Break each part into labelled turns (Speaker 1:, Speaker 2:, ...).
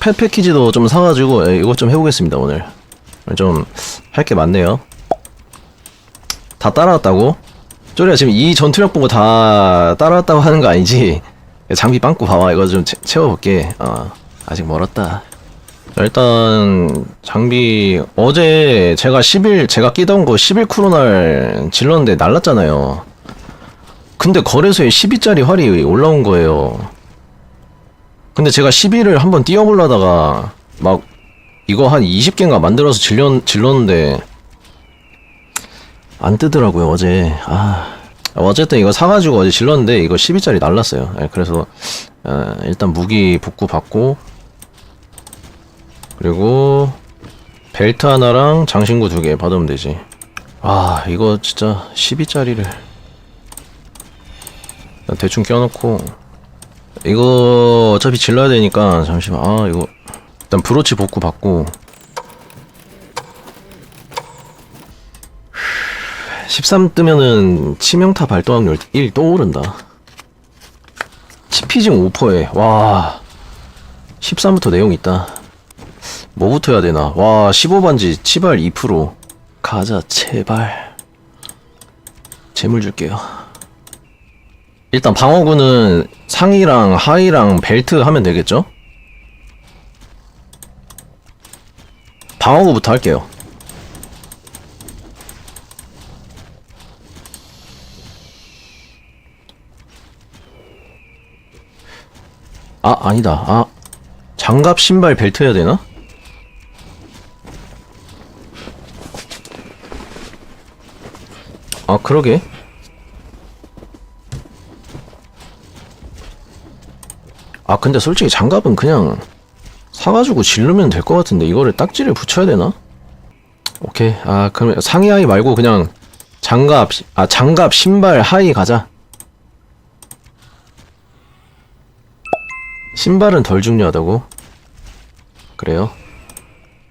Speaker 1: 펫 패키지도 좀 사가지고 예, 이것 좀 해보겠습니다 오늘. 좀 할 게 많네요. 다 따라왔다고? 쪼리야 지금 이 전투력 보고 다 따라왔다고 하는 거 아니지? 장비 빵꾸 봐봐 이거 좀 채, 채워볼게. 어, 아직 멀었다. 자, 일단 장비 어제 제가 10일 제가 끼던 거11 쿠로날 질렀는데 날랐잖아요. 근데 거래소에 12짜리 활이 올라온 거예요 근데 제가 11을 한번 띄워보려다가 막 이거 한 20개인가 만들어서 질렀, 질렀는데 안 뜨더라고요 어제. 아 어쨌든 이거 사가지고 어제 질렀는데 이거 12짜리 날랐어요. 예, 그래서 어, 일단 무기 복구 받고 그리고 벨트 하나랑 장신구 두 개 받으면 되지. 아 이거 진짜 12짜리를 대충 껴놓고 이거 어차피 질러야 되니까 잠시만. 아 이거 일단 브로치 복구 받고. 13 뜨면은 치명타 발동 확률 1또 오른다. 치피징 5%에. 와. 13부터 내용 있다. 뭐부터 해야 되나? 와 15반지 치발 2% 가자 제발. 재물 줄게요 일단 방어구는 상의랑 하의랑 벨트 하면 되겠죠? 방어구부터 할게요. 아, 아니다. 아, 장갑, 신발, 벨트 해야 되나? 아, 그러게. 아 근데 솔직히 장갑은 그냥 사가지고 질르면 될 것 같은데 이거를 딱지를 붙여야 되나? 오케이 아 그럼 상의 하의 말고 그냥 장갑 시- 아 장갑 신발 하의 가자 신발은 덜 중요하다고? 그래요?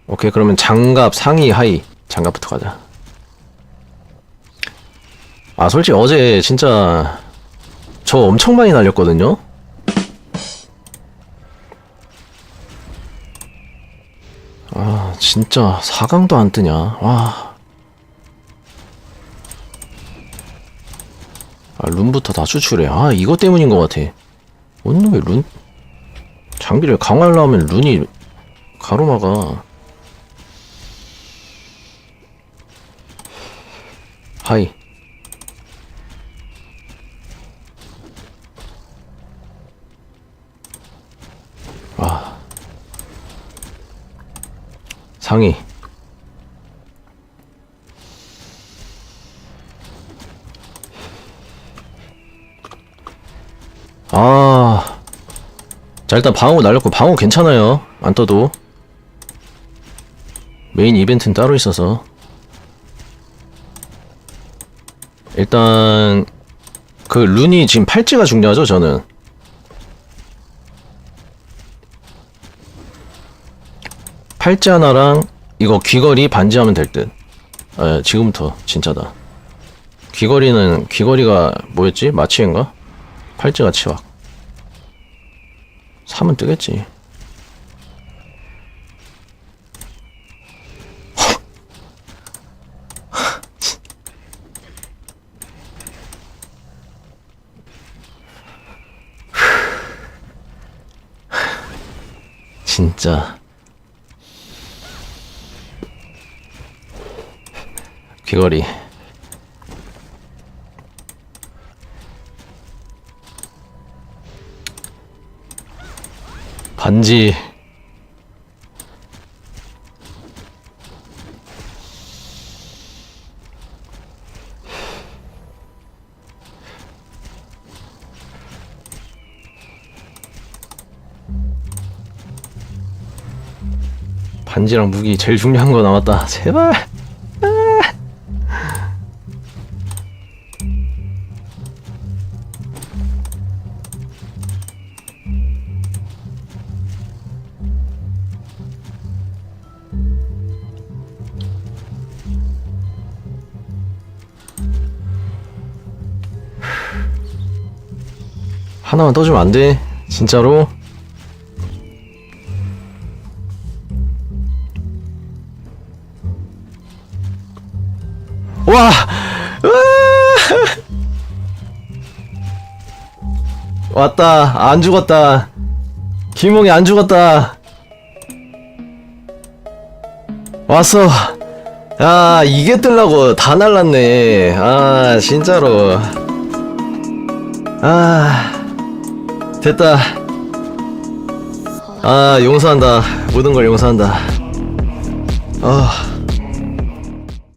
Speaker 1: 오케이 그러면 장갑 상의 하의 장갑부터 가자 아 솔직히 어제 진짜 저 엄청 많이 날렸거든요 아 진짜 4강도 안 뜨냐? 와. 아, 룬부터 다 추출해. 아 이것 때문인 것 같아. 오늘 왜룬? 장비를 강화하려면 룬이 가로막아. 하이 상의 아. 자, 일단 방어 날렸고, 방어 괜찮아요. 안 떠도. 메인 이벤트는 따로 있어서. 일단, 그, 룬이 지금 팔찌가 중요하죠, 저는. 팔찌 하나랑 이거 귀걸이 반지하면 될 듯. 아, 지금부터 진짜다. 귀걸이는 귀걸이가 뭐였지? 마치인가? 팔찌가 치왁. 사면 뜨겠지. 진짜. 귀걸이. 반지. 반지랑 무기 제일 중요한 거 남았다. 제발 하나만 떠주면 안 돼? 진짜로? 와! 왔다. 안 죽었다. 김홍이 안 죽었다. 왔어. 야, 이게 뜰라고 다 날랐네. 아, 진짜로. 아. 됐다. 아, 용서한다. 모든 걸 용서한다. 아.